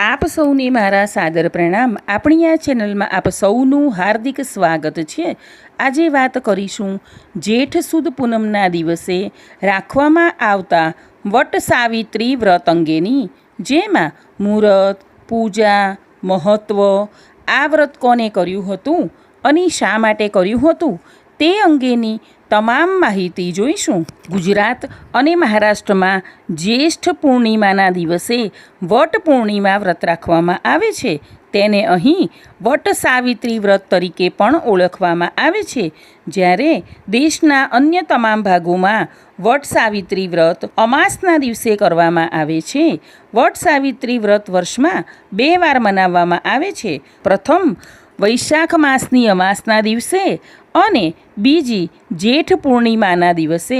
આપ સૌને મારા સાદર પ્રણામ. આપણી આ ચેનલમાં આપ સૌનું હાર્દિક સ્વાગત છે. આજે વાત કરીશું જેઠ સુદ પૂનમના દિવસે રાખવામાં આવતા વટ સાવિત્રી વ્રત અંગેની. જેમાં મુહૂર્ત, પૂજા મહત્ત્વ આ વ્રત કોને કર્યું હતું અને શા માટે કર્યું હતું તે અંગેની તમામ માહિતી જોઈશું. ગુજરાત અને મહારાષ્ટ્રમાં જ્યેષ્ઠ પૂર્ણિમાના દિવસે વટ પૂર્ણિમા વ્રત રાખવામાં આવે છે. તેને અહીં વટ સાવિત્રી વ્રત તરીકે પણ ઓળખવામાં આવે છે. જ્યારે દેશના અન્ય તમામ ભાગોમાં વટ સાવિત્રી વ્રત અમાસના દિવસે કરવામાં આવે છે. વટ સાવિત્રી વ્રત વર્ષમાં બે વાર મનાવવામાં આવે છે. પ્રથમ વૈશાખ માસની અમાસના દિવસે અને બીજી જેઠ પૂર્ણિમાના દિવસે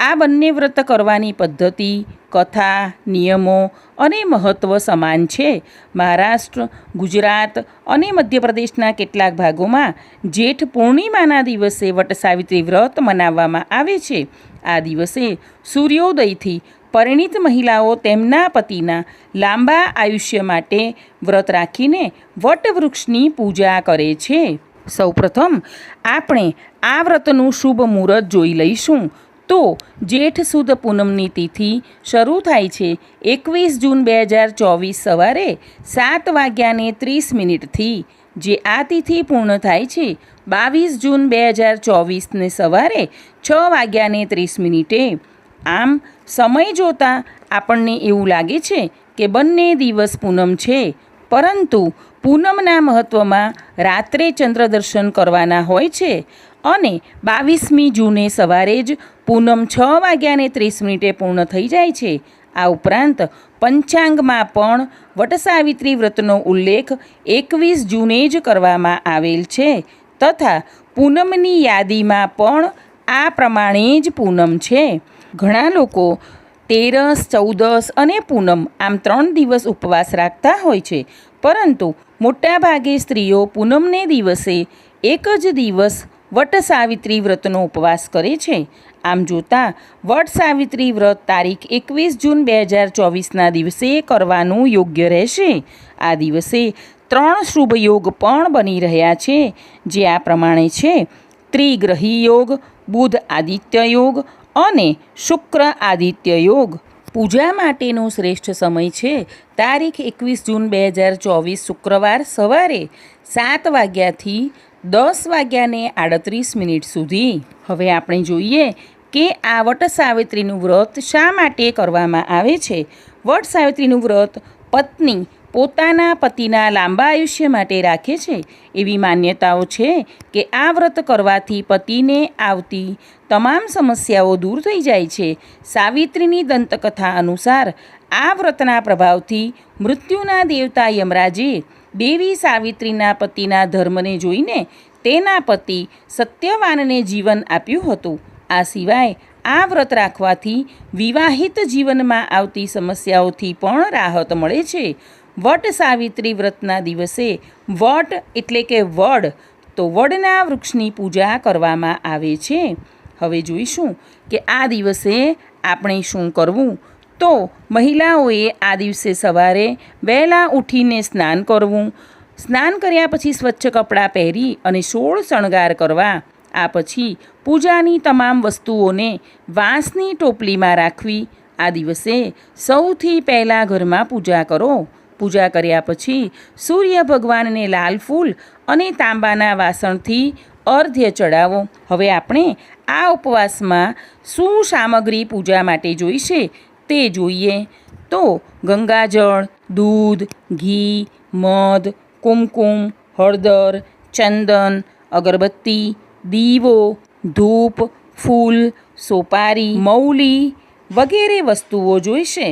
આ બંને વ્રત કરવાની પદ્ધતિ, કથા, નિયમો અને મહત્ત્વ સમાન છે. મહારાષ્ટ્ર, ગુજરાત અને મધ્યપ્રદેશના કેટલાક ભાગોમાં જેઠ પૂર્ણિમાના દિવસે વટ સાવિત્રી વ્રત મનાવવામાં આવે છે. આ દિવસે સૂર્યોદયથી પરિણીત મહિલાઓ તેમના પતિના લાંબા આયુષ્ય માટે વ્રત રાખીને વટવૃક્ષની પૂજા કરે છે. સૌપ્રથમ, આપણે આ વ્રતનું શુભ મુહૂર્ત જોઈ લઈશું. તો, જેઠ સુદ પૂનમની તિથિ શરૂ થાય છે એકવીસ જૂન બે હજાર ચોવીસ સવારે સાત વાગ્યાને ત્રીસ મિનિટથી. જે આ તિથિ પૂર્ણ થાય છે બાવીસ જૂન બે હજાર ચોવીસને સવારે છ વાગ્યાને ત્રીસ મિનિટે. આમ, સમય જોતાં આપણને એવું લાગે છે કે બંને દિવસ પૂનમ છે, પરંતુ પૂનમના મહત્ત્વમાં રાત્રે ચંદ્ર દર્શન કરવાના હોય છે અને બાવીસમી જૂને સવારે જ પૂનમ છ વાગ્યાને ત્રીસ મિનિટે પૂર્ણ થઈ જાય છે. આ ઉપરાંત પંચાંગમાં પણ વટસાવિત્રી વ્રતનો ઉલ્લેખ એકવીસ જૂને જ કરવામાં આવેલ છે તથા પૂનમની યાદીમાં પણ આ પ્રમાણે જ પૂનમ છે. ઘણા લોકો તેરસ, ચૌદસ અને પૂનમ આમ ત્રણ દિવસ ઉપવાસ રાખતા હોય છે. પરંતુ મોટાભાગે સ્ત્રીઓ પૂનમને દિવસે એક જ દિવસ વટ સાવિત્રી વ્રતનો ઉપવાસ કરે છે. આમ જોતાં વટ સાવિત્રી વ્રત તારીખ એકવીસ જૂન બે હજાર ચોવીસના દિવસે કરવાનું યોગ્ય રહેશે. આ દિવસે ત્રણ શુભ યોગ પણ બની રહ્યા છે, જે આ પ્રમાણે છે. ત્રિગ્રહી યોગ, બુધ આદિત્ય યોગ અને શુક્ર આદિત્ય યોગ. પૂજા માટેનો શ્રેષ્ઠ સમય છે. તારીખ એકવીસ જૂન બે હજાર ચોવીસ શુક્રવાર સવારે સાત વાગ્યાથી દસ વાગ્યાને આડત્રીસ મિનિટ સુધી. હવે આપણે જોઈએ કે આ વટ સાવિત્રીનું વ્રત શા માટે કરવામાં આવે છે? વટ સાવિત્રીનું વ્રત પત્ની પોતાના પતિના લાંબા આયુષ્ય માટે રાખે છે. એવી માન્યતાઓ છે કે આ વ્રત કરવાથી પતિને આવતી તમામ સમસ્યાઓ દૂર થઈ જાય છે. સાવિત્રીની દંતકથા અનુસાર, આ વ્રતના પ્રભાવથી મૃત્યુના દેવતા યમરાજે દેવી સાવિત્રીના પતિના ધર્મને જોઈને તેના પતિ સત્યવાનને જીવન આપ્યું હતું. આ સિવાય, આ વ્રત રાખવાથી વિવાહિત જીવનમાં આવતી સમસ્યાઓથી પણ રાહત મળે છે. વટ સાવિત્રી વ્રતના દિવસે વટ એટલે કે વડ, તો વડના વૃક્ષની પૂજા કરવામાં આવે છે. હવે જોઈશું કે આ દિવસે આપણે શું કરવું. તો મહિલાઓએ આ દિવસે સવારે વહેલા ઉઠીને સ્નાન કરવું. સ્નાન કર્યા પછી સ્વચ્છ કપડાં પહેરી અને સોળ શણગાર કરવા. આ પછી પૂજાની તમામ વસ્તુઓને વાંસની ટોપલીમાં રાખવી. આ દિવસે સૌથી પહેલાં ઘરમાં પૂજા કરો. પૂજા કર્યા પછી સૂર્ય ભગવાનને લાલ ફૂલ અને તાંબાના વાસણથી અર્ધ્ય ચડાવો. હવે આપણે આ ઉપવાસમાં શું સામગ્રી પૂજા માટે જોઈશે તે જોઈએ. તો ગંગાજળ, દૂધ, ઘી, મધ, કુમકુમ, હળદર, ચંદન, અગરબત્તી, દીવો, ધૂપ, ફૂલ, સોપારી, મૌલી વગેરે વસ્તુઓ જોઈશે.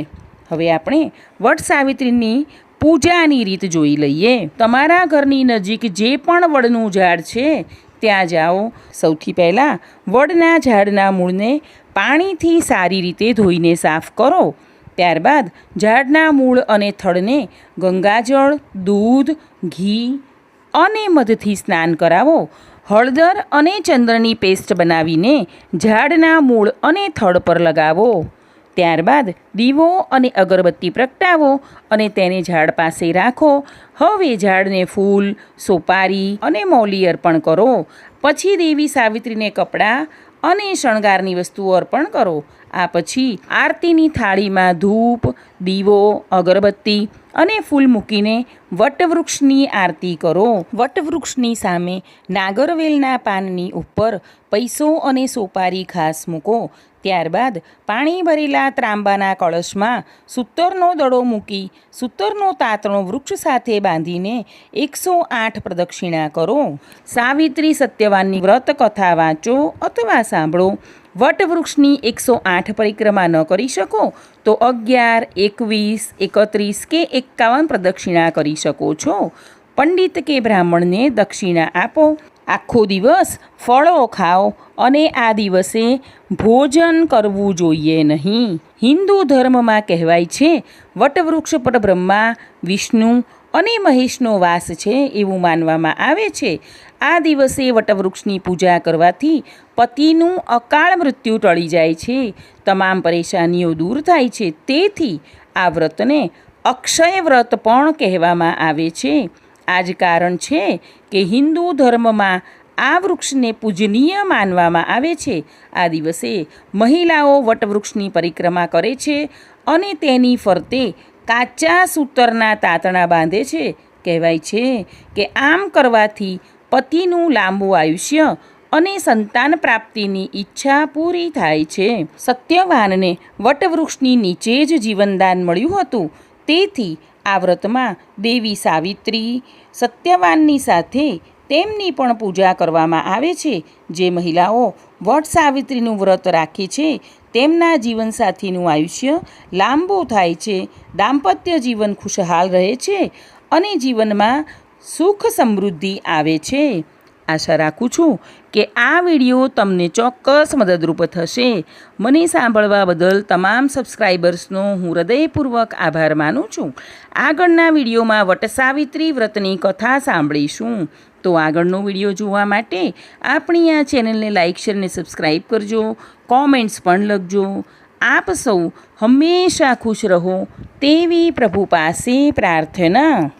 હવે આપણે વટ સાવિત્રીની પૂજાની રીત જોઈ લઈએ. તમારા ઘરની નજીક જે પણ વડનું ઝાડ છે, ત્યાં જાઓ. સૌથી પહેલાં વડના ઝાડના મૂળને પાણીથી સારી રીતે ધોઈને સાફ કરો. ત્યારબાદ ઝાડના મૂળ અને થડને ગંગાજળ, દૂધ, ઘી અને મધથી સ્નાન કરાવો. હળદર અને ચંદ્રની પેસ્ટ બનાવીને ઝાડના મૂળ અને થડ પર લગાવો. ત્યારબાદ દીવો અને અગરબત્તી પ્રગટાવો અને તેને ઝાડ પાસે રાખો. હવે ઝાડને ફૂલ, સોપારી અને મૌલી અર્પણ કરો. પછી દેવી સાવિત્રીને કપડાં અને શણગારની વસ્તુઓ અર્પણ કરો. આ પછી આરતીની થાળીમાં ધૂપ, દીવો, અગરબત્તી અને ફૂલ મૂકીને વટવૃક્ષની આરતી કરો. વટવૃક્ષની સામે નાગરવેલના પાનની ઉપર પૈસો અને સોપારી ખાસ મૂકો. ત્યારબાદ પાણી ભરેલા ત્રાંબાના કળશમાં સૂતરનો દડો મૂકી સૂતરનો તાતણો વૃક્ષ સાથે બાંધીને એકસો આઠ પ્રદક્ષિણા કરો. સાવિત્રી સત્યવાનની વ્રત કથા વાંચો અથવા સાંભળો. વટવૃક્ષની એકસો આઠ પરિક્રમા ન કરી શકો, તો અગિયાર, એકવીસ, એકત્રીસ કે એકાવન પ્રદક્ષિણા કરી શકો છો. પંડિત કે બ્રાહ્મણને દક્ષિણા આપો. આખો દિવસ ફળો ખાઓ અને આ દિવસે ભોજન કરવું જોઈએ નહીં. હિન્દુ ધર્મમાં કહેવાય છે, વટવૃક્ષ પર બ્રહ્મા, વિષ્ણુ અને મહેશનો વાસ છે એવું માનવામાં આવે છે. આ દિવસે વટવૃક્ષની પૂજા કરવાથી પતિનું અકાળ મૃત્યુ ટળી જાય છે. તમામ પરેશાનીઓ દૂર થાય છે. તેથી આ વ્રતને અક્ષય વ્રત પણ કહેવામાં આવે છે. આ જ કારણ છે કે હિન્દુ ધર્મમાં આ વૃક્ષને પૂજનીય માનવામાં આવે છે. આ દિવસે મહિલાઓ વટવૃક્ષની પરિક્રમા કરે છે અને તેની ફરતે કાચા સૂતરના તાતણા બાંધે છે. કહેવાય છે કે આમ કરવાથી પતિનું લાંબુ આયુષ્ય અને સંતાન પ્રાપ્તિની ઈચ્છા પૂરી થાય છે. સત્યવાનને વટવૃક્ષની નીચે જ જીવનદાન મળ્યું હતું. તેથી આ વ્રતમાં દેવી સાવિત્રી સત્યવાનની સાથે તેમની પણ પૂજા કરવામાં આવે છે. જે મહિલાઓ વટ સાવિત્રીનું વ્રત રાખે છે, તેમના જીવનસાથીનું આયુષ્ય લાંબુ થાય છે, દાંપત્ય જીવન ખુશહાલ રહે છે અને જીવનમાં સુખ સમૃદ્ધિ આવે છે. આશા રાખું છું કે આ વીડિયો તમને ચોક્કસ મદદરૂપ થશે. મને સાંભળવા બદલ તમામ સબસ્ક્રાઈબર્સનો હું હૃદયપૂર્વક આભાર માનું છું. આગળના વિડીયોમાં વટસાવિત્રી વ્રતની કથા સાંભળીશું. તો આગળનો વીડિયો જોવા માટે આપણી આ ચેનલને લાઇક, શેર અને સબસ્ક્રાઈબ કરજો. કોમેન્ટ્સ પણ લખજો. આપ સૌ હંમેશા ખુશ રહો તેવી પ્રભુ પાસે પ્રાર્થના.